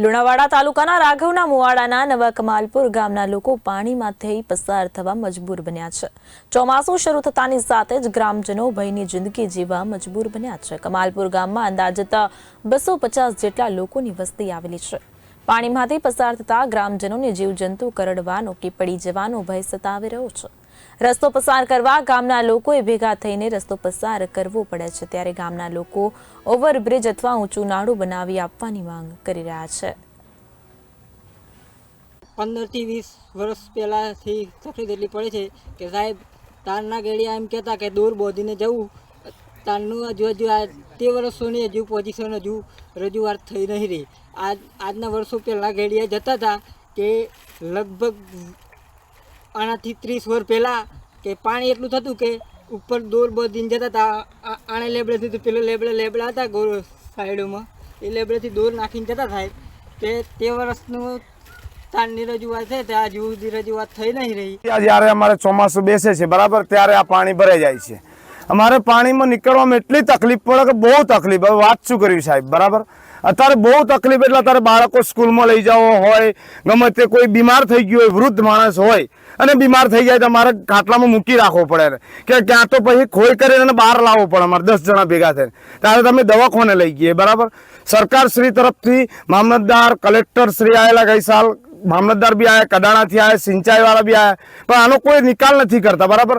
લુણાવાડા તાલુકાના રાઘવના મુવાડાના નવા કમાલપુર ગામના લોકો પાણીમાંથી પસાર થવા મજબૂર બન્યા છે. ચોમાસું શરૂ થતાની સાથે જ ગ્રામજનો ભયની જિંદગી જીવવા મજબૂર બન્યા છે. કમાલપુર ગામમાં અંદાજત બસો પચાસ જેટલા લોકોની વસ્તી આવેલી છે. પાણીમાંથી પસાર થતા ગ્રામજનોને જીવજંતુ કરડવાનો કે પડી જવાનો ભય સતાવી રહ્યો છે. રસ્તો પસાર કરવા ગામના લોકોએ ભેગા થઈને રસ્તો પસાર કરવો પડે છે ત્યારે ગામના લોકો ઓવરબ્રિજ અથવા ઊંચું નાળું બનાવી આપવાની માંગ કરી રહ્યા છે. પંદરથી વીસ વર્ષ પહેલાંથી તકલીફ એટલી પડે છે કે સાહેબ, તારના ગેડિયા એમ કહેતા કે દૂર બોધીને જવું. તારનું હજુ હજુ આ તે વર્ષોની હજુ પોઝિશન હજુ રજૂઆત થઈ નહીં રહી. આજ, આજના વર્ષો પહેલાં ગેડિયા જતા હતા કે લગભગ આનાથી ત્રીસ વર્ષ પહેલાં કે પાણી એટલું થતું કે ઉપર દોર બધીને જતા હતા. આણે લેબડેથી તો પેલો લેબડા લેબડા હતા ગોળ સાઈડોમાં. એ લેબડેથી દોર નાખીને જતા થાય. કે તે વર્ષનું તાણની રજૂઆત છે, તે આ સુધી રજૂઆત થઈ નહીં રહી. જ્યારે અમારે ચોમાસું બેસે છે, બરાબર, ત્યારે આ પાણી ભરાઈ જાય છે. અમારે પાણીમાં નીકળવામાં એટલી તકલીફ પડે કે બહુ તકલીફ. હવે વાત શું કર્યું સાહેબ, બરાબર? અત્યારે બહુ તકલીફ એટલે અત્યારે બાળકો સ્કૂલમાં લઈ જવો હોય, ગમે તે કોઈ બીમાર થઈ ગયું હોય, વૃદ્ધ માણસ હોય અને બીમાર થઈ જાય તો અમારે ખાટલામાં મૂકી રાખવો પડે કે ક્યાં તો પછી ખોઈ કરીને બહાર લાવવો પડે અમારે, દસ જણા ભેગા થઈને. ત્યારે તમે દવાખોને લઈ ગઈએ, બરાબર? સરકાર શ્રી તરફથી મામલતદાર કલેક્ટર શ્રી આવેલા ગઈ સાલ, મામલતદાર બી આવ્યા કડાણાથી આવ્યા સિંચાઈવાળા બી આવ્યા પણ આનો કોઈ નિકાલ નથી કરતા, બરાબર?